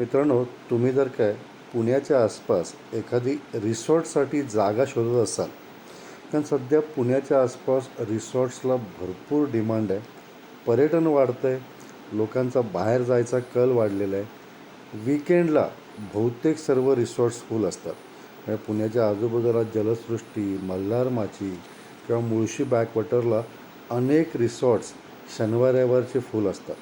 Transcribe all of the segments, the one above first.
मित्रांनो तुम्ही जर काय पुण्याच्या आसपास एखादी रिसॉर्टसाठी जागा शोधत असाल कारण सध्या पुण्याच्या आसपास रिसॉर्ट्सला भरपूर डिमांड आहे. पर्यटन वाढतं आहे लोकांचा बाहेर जायचा कल वाढलेला आहे. विकेंडला बहुतेक सर्व रिसॉर्ट्स फुल असतात. म्हणजे पुण्याच्या आजूबाजूला जलसृष्टी मल्हार माची किंवा मुळशी बॅकवॉटरला अनेक रिसॉर्ट्स शनिवार रविवारचे फुल असतात.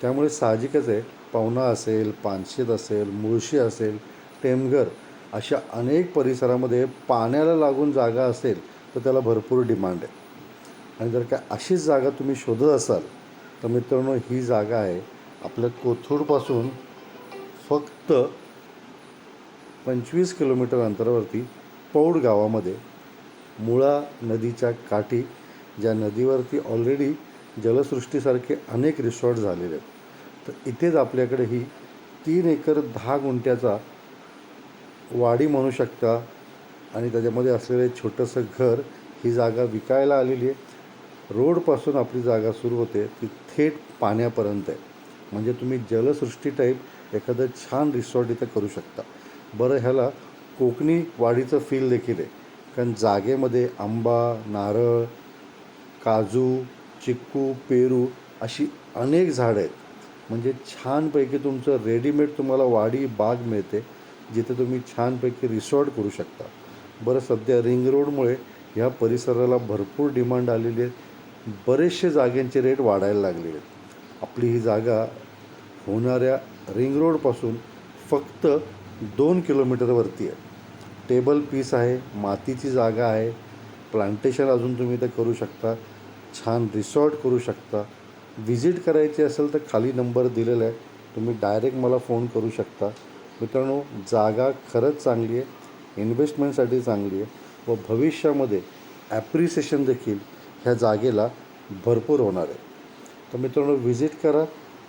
त्यामुळे साहजिकच आहे पवना असेल पानशेत असेल मुळशी असेल टेमघर अशा अनेक परिसरामध्ये पाण्याला लागून जागा असेल तर त्याला भरपूर डिमांड आहे. आणि जर काय अशीच जागा तुम्ही शोधत असाल तर मित्रांनो ही जागा आहे आपल्या कोथरूडपासून फक्त पंचवीस किलोमीटर अंतरावरती पौड गावामध्ये मुळा नदीच्या काठी ज्या नदीवरती ऑलरेडी जलसृष्टीसारखे अनेक रिसॉर्ट झालेले आहेत. तर इथेच आपल्याकडे ही तीन एकर दहा गुंठ्याचा वाडी म्हणू शकता. आणि त्याच्यामध्ये असलेलं एक छोटंसं घर ही जागा विकायला आलेली आहे. रोडपासून आपली जागा सुरू होते. ती थेट पाण्यापर्यंत आहे. म्हणजे तुम्ही जलसृष्टी टाईप एखादं छान रिसॉर्ट इथं करू शकता. बरं ह्याला कोकणी वाडीचं फील देखील आहे. कारण जागेमध्ये आंबा नारळ काजू चिक्कू पेरू अशी अनेक झाडं आहेत. म्हणजे छानपैकी तुमचं रेडीमेड तुम्हाला वाडी बाग मिळते जिथे तुम्ही छानपैकी रिसॉर्ट करू शकता. बरं सध्या रिंग रोडमुळे ह्या परिसराला भरपूर डिमांड आलेली आहे. बरेचसे जागेंचे रेट वाढायला लागले आहेत. आपली ही जागा होणाऱ्या रिंग रोडपासून फक्त दोन किलोमीटरवरती आहे. टेबल पीस आहे मातीची जागा आहे प्लांटेशन अजून तुम्ही इथं करू शकता छान रिसॉर्ट करू शकता. व्हिजिट करायची असेल तर खाली नंबर दिलेला आहे. तुम्ही डायरेक्ट मला फोन करू शकता. मित्रांनो जागा खरंच चांगली आहे. इन्व्हेस्टमेंटसाठी चांगली आहे. व भविष्यामध्ये ॲप्रिसिएशन देखील ह्या जागेला भरपूर होणार आहे. तर मित्रांनो व्हिजिट करा.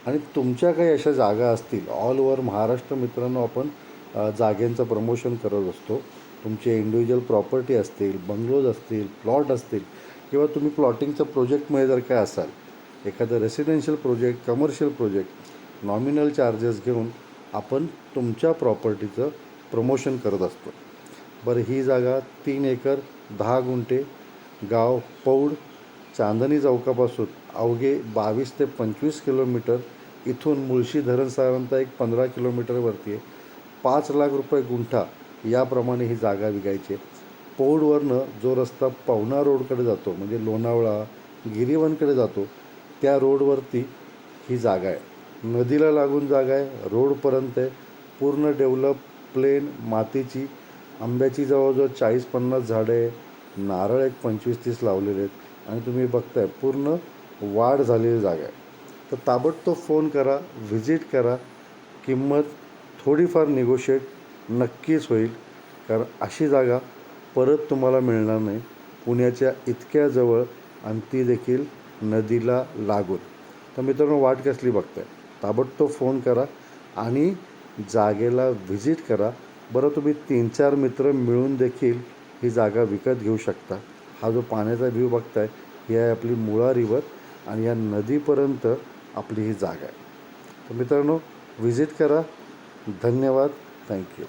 आणि तुमच्या काही अशा जागा असतील ऑल ओव्हर महाराष्ट्र मित्रांनो आपण जागेंचं प्रमोशन करत असतो. तुमचे इंडिव्हिज्युअल प्रॉपर्टी असतील बंगलोज असतील प्लॉट असतील किंवा तुम्ही प्लॉटिंगचं प्रोजेक्टमध्ये जर काय असाल एखादं residential project commercial project nominal charges घेऊन आपण तुमच्या प्रॉपर्टीचं प्रमोशन करत असतो. बरं ही जागा तीन एकर दहा गुंठे गाव पौड चांदणी चौकापासून अवघे बावीस ते पंचवीस किलोमीटर इथून मुळशी धरण साधारणतः एक पंधरा किलोमीटरवरती आहे. पाच लाख रुपये गुंठा याप्रमाणे ही जागा विकायची पौडवरनं जो रस्ता पवना रोडकडे जातो म्हणजे लोणावळा गिरीवनकडे जातो त्या रोडवरती ही जागा आहे. नदीला लागून जागा आहे. रोडपर्यंत आहे. पूर्ण डेव्हलप प्लेन मातीची आंब्याची जवळजवळ चाळीस पन्नास झाडं आहे नारळ एक पंचवीस तीस लावलेले आहेत. आणि तुम्ही बघताय पूर्ण वाढ झालेली जागा आहे. तर ताबडतोब फोन करा व्हिजिट करा. किंमत थोडीफार निगोशिएट नक्कीच होईल. कारण अशी जागा परत तुम्हाला मिळणार नाही. पुण्याच्या इतक्या जवळ आणि ती देखील नदीला लागून. तर मित्रांनो वाट कसली बघताय? ताबडतोब फोन करा आणि जागेला व्हिजिट करा. बरं तुम्ही तीन चार मित्र मिळून देखील ही जागा विकत घेऊ शकता. हा जो पाण्याचा व्ह्यू बघताय ही आहे आपली मुळा रिवर आणि या नदीपर्यंत आपली ही जागा आहे. तर मित्रांनो व्हिजिट करा. धन्यवाद. थँक्यू